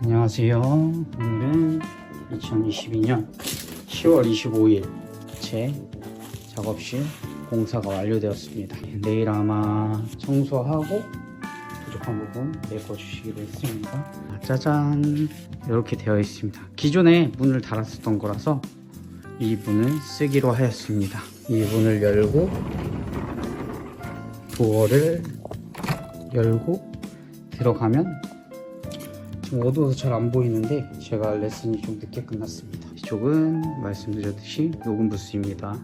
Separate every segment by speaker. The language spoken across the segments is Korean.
Speaker 1: 안녕하세요. 오늘은 2022년 10월 25일 제 작업실 공사가 완료되었습니다. 내일 아마 청소하고 부족한 부분 메꿔주시기로 했습니다. 아, 짜잔 이렇게 되어 있습니다. 기존에 문을 달았었던 거라서 이 문을 쓰기로 하였습니다. 이 문을 열고 도어를 열고 들어가면 지금 어두워서 잘 안 보이는데 제가 레슨이 좀 늦게 끝났습니다. 이쪽은 말씀드렸듯이 녹음 부스입니다.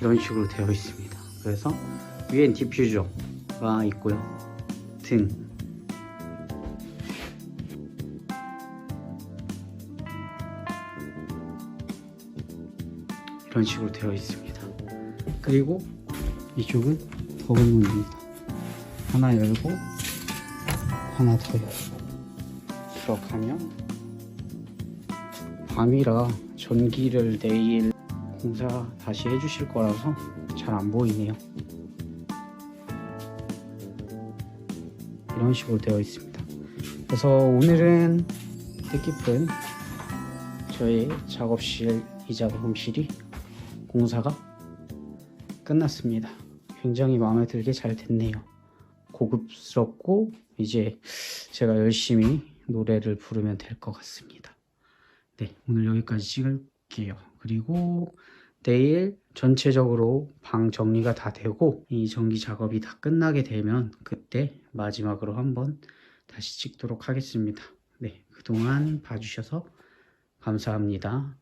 Speaker 1: 이런 식으로 되어 있습니다. 그래서 위엔 디퓨저가 있고요. 등 이런 식으로 되어 있습니다. 그리고 이쪽은 더블 문입니다. 하나 열고 하나 더 열고 들어가면 밤이라 전기를 내일 공사 다시 해주실 거라서 잘 안 보이네요. 이런 식으로 되어 있습니다. 그래서 오늘은 뜻깊은 저의 작업실 이자 녹음실이 공사가 끝났습니다. 굉장히 마음에 들게 잘 됐네요. 고급스럽고 이제 제가 열심히 노래를 부르면 될 것 같습니다. 네, 오늘 여기까지 찍을게요. 그리고 내일 전체적으로 방 정리가 다 되고 이 전기 작업이 다 끝나게 되면 그때 마지막으로 한번 다시 찍도록 하겠습니다. 네, 그동안 봐주셔서 감사합니다.